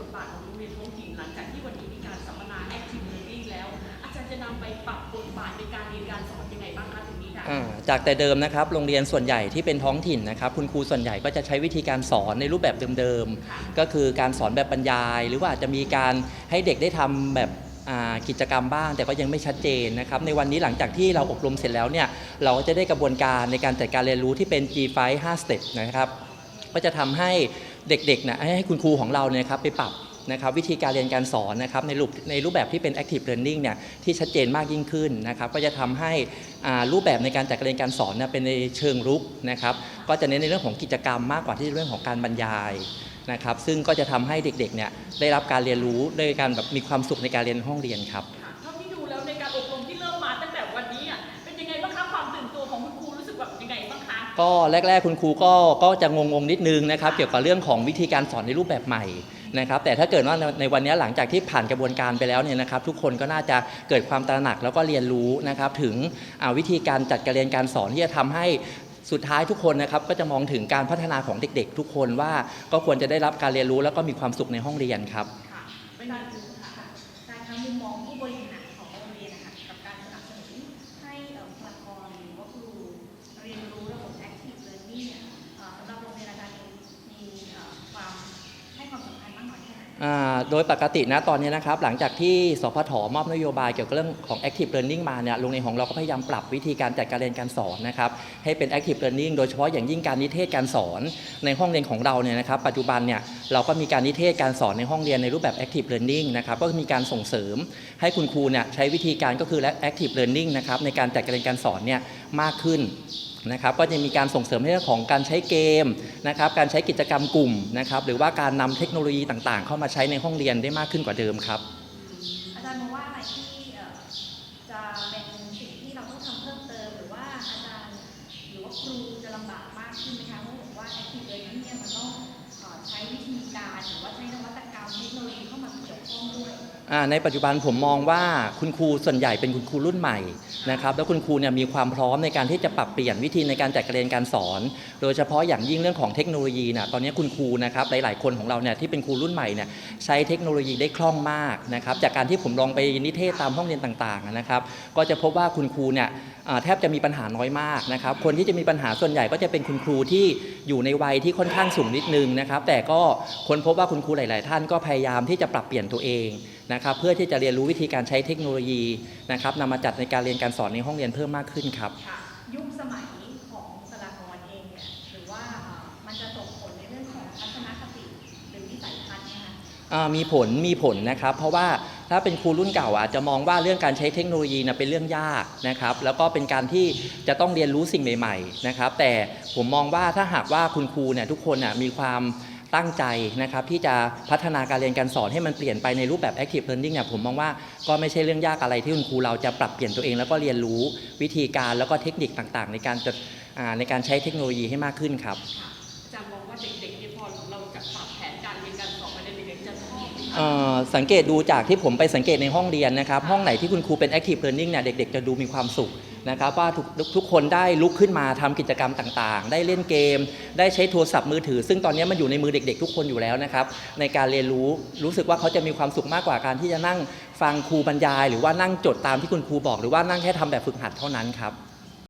บทบาทของโรงเรียนท้องถิ่นหลังจากที่วันนี้มีการสัมมนา Active Learning แล้ว อาจารย์จะนำไปปรับบทบาทในการเรียนการสอนยังไงบ้างคะตรงนี้ค่ะอ่าจากแต่เดิมนะครับโรงเรียนส่วนใหญ่ที่เป็นท้องถิ่นนะครับ คุณครูส่วนใหญ่ก็จะใช้วิธีการสอนในรูปแบบเดิมค่ะๆก็คือการสอนแบบบรรยาย หรือว่าอาจจะมีการให้เด็กได้ทำแบบอ่ากิจกรรมบ้างแต่ก็ยังไม่ชัดเจนนะครับในวันนี้หลังจากที่เราอบรมเสร็จแล้วเนี่ยเราก็จะได้กระบวนการในการจัดการเรียนรู้ที่เป็น G5 5 step นะครับก็จะทำให้ เด็กๆนะให้คุณครูของเราเนี่ยครับไปปรับนะครับวิธีการเรียนการสอนนะครับในรูปในรูปแบบที่เป็น active learning เนี่ยที่ชัดเจนมากยิ่งขึ้นนะครับก็จะทำให้รูปแบบในการจัดการเรียนการสอนเนี่ยเป็นในเชิงรุกนะครับก็จะเน้นในเรื่องของกิจกรรมมากกว่าที่เรื่องของการบรรยายนะครับซึ่งก็จะทำให้เด็กๆเนี่ยได้รับการเรียนรู้ได้การแบบมีความสุขในการเรียนห้องเรียนครับ ก็แรก ๆ คุณครูก็ก็จะงงๆนิดนึงนะครับ เกี่ยวกับเรื่องของวิธีการสอนในรูปแบบใหม่นะครับ แต่ถ้าเกิดว่าในวันนี้หลังจากที่ผ่านกระบวนการไปแล้วเนี่ยนะครับ ทุกคนก็น่าจะเกิดความตระหนักแล้วก็เรียนรู้นะครับ ถึงวิธีการจัดการเรียนการสอนที่จะทำให้สุดท้ายทุกคนนะครับก็จะมองถึงการพัฒนาของเด็ก ๆ ทุกคนว่าก็ควรจะได้รับการเรียนรู้แล้วก็มีความสุขในห้องเรียนครับ โดยปกตินะตอนนี้นะครับหลังจากที่สพทมอบนโยบายเกี่ยวกับเรื่องของ active learning มาเนี่ยโรงเรียนของเราก็พยายามปรับวิธีการจัดการเรียนการสอนนะครับให้เป็น active learning โดยเฉพาะอย่างยิ่งการนิเทศการสอนในห้องเรียนของเราเนี่ยนะครับปัจจุบันเนี่ยเราก็มีการนิเทศการสอนในห้องเรียนในรูปแบบ active learning นะครับก็มีการส่งเสริมให้คุณครูเนี่ยใช้วิธีการก็คือ active learning นะครับในการจัดการเรียนการสอนเนี่ยมากขึ้น นะครับก็จะมีการส่งเสริมในเรื่องของการใช้เกมนะครับการใช้กิจกรรมกลุ่มนะครับหรือว่าการนำเทคโนโลยีต่างๆ เข้ามาใช้ในห้องเรียนได้มากขึ้นกว่าเดิมครับอาจารย์มองว่าอะไรที่จะเป็นสิ่งที่เราต้องทำเพิ่มเติมหรือว่าอาจารย์หรือว่าครูจะลำบากมากขึ้นไหมคะเพราะผมว่า active learning เนี่ยมันต้องใช้วิธีการหรือว่าใช้นวัตกรรม เทคโนโลยีเข้ามาเกี่ยวข้องด้วย อ่าในปัจจุบันผมมองว่าคุณครูส่วนใหญ่เป็นคุณครูรุ่นใหม่นะครับแล้วคุณครูเนี่ยมีความพร้อมในการที่จะปรับเปลี่ยนวิธีในการจัดการเรียนการสอน โดยเฉพาะอย่างยิ่งเรื่องของเทคโนโลยีนะตอนนี้คุณครูนะครับหลายๆคนของเราเนี่ยที่เป็นครูรุ่นใหม่เนี่ยใช้เทคโนโลยีได้คล่องมากนะครับจากการที่ผมลองไปนิเทศตามห้องเรียนต่างๆนะครับก็จะพบว่าคุณครูเนี่ยแทบจะมีปัญหาน้อยมากนะครับคนที่จะมีปัญหาส่วนใหญ่ก็จะเป็นคุณครูที่อยู่ในวัยที่ค่อนข้างสูงนิดนึงนะครับแต่ก็ค้นพบว่าคุณครูหลาย ๆ ท่านก็พยายามที่จะปรับเปลี่ยนตัวเองนะครับเพื่อที่จะเรียนรู้วิธีการใช้เทคโนโลยีนะครับนำมาจัดในการเรียนการสอนในห้องเรียนเพิ่มมากขึ้นครับค่ะยุคสมัยของบุคลากรเองเนี่ยหรือว่าเอ่อมันจะส่งผลในเรื่องของทัศนคติหรือวิสัยทัศน์เนยคะอ่ามีผลมีผลนะครับ เพราะว่าถ้าเป็นครูรุ่นเก่าอาจจะมองว่าเรื่องการใช้เทคโนโลยีนะเป็นเรื่องยากนะครับ แล้วก็เป็นการที่จะต้องเรียนรู้สิ่งใหม่ ๆ นะครับ แต่ผมมองว่าถ้าหากว่าคุณครูเนี่ยทุกคนน่ะมีความ ตั้งใจนะครับที่จะพัฒนาการเรียนการสอนให้มันเปลี่ยนไปในรูปแบบ active learning เนี่ยผมมองว่าก็ไม่ใช่เรื่องยากอะไรที่คุณครูเราจะปรับเปลี่ยนตัวเอง แล้วก็เรียนรู้วิธีการแล้วก็เทคนิคต่างๆ ในการจะอ่าในการใช้เทคโนโลยีให้มากขึ้นครับค่ะอาจารย์มองว่าเด็กๆเนี่ยพอเราจะปรับแผนการเรียนการสอนไปในเด็กๆจะชอบไหมคะเอ่อสังเกตดูจากที่ผมไปสังเกตในห้องเรียนนะครับห้องไหนที่คุณครูเป็น active learning เนี่ยเด็กๆจะดูมีความสุข นะครับว่าทุกทุกคนได้ลุกขึ้นมาทำกิจกรรมต่างๆ ได้เล่นเกม ได้ใช้โทรศัพท์มือถือ ซึ่งตอนนี้มันอยู่ในมือเด็ก ๆ ทุกคนอยู่แล้วนะครับในการเรียนรู้รู้สึกว่าเขาจะมีความสุขมากกว่าการที่จะนั่งฟังครูบรรยาย หรือว่านั่งจดตามที่คุณครูบอก หรือว่านั่งแค่ทำแบบฝึกหัดเท่านั้นครับ